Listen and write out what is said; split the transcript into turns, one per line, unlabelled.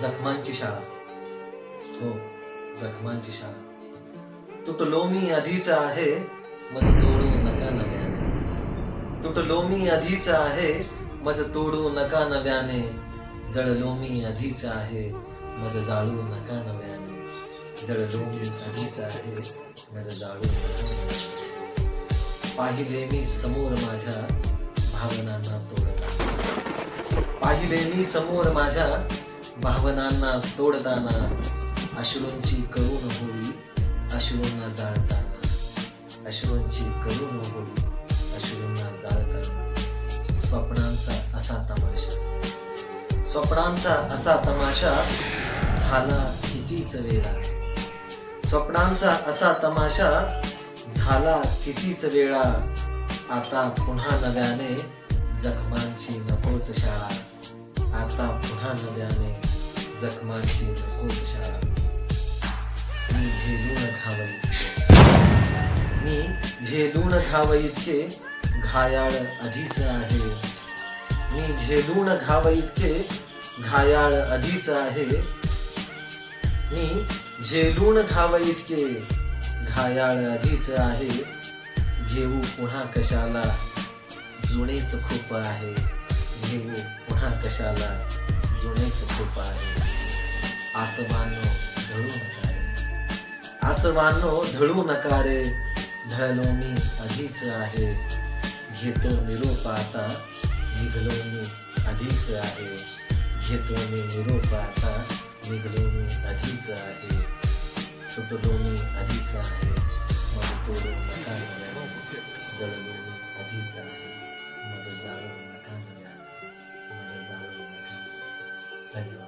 जखमांची शाळा. हो जखमांची शाळा. तुटलो मी आधीच आहे मज तोडू नका नव्याने. तुटलो मी आधीच आहे मज तोडू नका नव्याने. जळलो मी आधीच आहे मज जाळू नका नव्याने. जळलो मी आधीच आहे मज जाळू नका पाहिले मी समोर माझ्या भावनांना तोडता. पाहिले मी समोर माझ्या भावनांना तोडताना अश्रूंची करुण होळी अश्रूंना जाळताना. अश्रूंची करुण होळी अश्रूंना जाळताना. स्वप्नांचा असा तमाशा. स्वप्नांचा असा तमाशा झाला कितीच वेळा? स्वप्नांचा असा तमाशा झाला कितीच वेळा? आता पुन्हा नव्याने जखमांची नकोच शाळा. आता पुन्हा नव्याने जखमांची नकोच मी झेलून खावं इतके. मी झेलून खावं इतके घायाळ आधीच आहे. मी झेलून घावं इतके घायाळ आधीच आहे. मी झेलून घावं इतके घायाळ आधीच आहे. घेऊ पुन्हा कशाला? जुनेच खूप आहे. घेऊ पुन्हा कशाला? जुनेच खूप आहे. आसमानो ढळू नका रे आसमानो ढळू नका रे ढळलो मी आधीच आहे। घेतो निरोप आता निघलो मी आधीच आहे। घेतो मी निरोप आता निघलो मी आधीच आहे। तुटलो मी आधीच आहे। मग तोडू नका जळलो मी आधीच आहे। माझं जाळू नका माझं जाळू नका। धन्यवाद।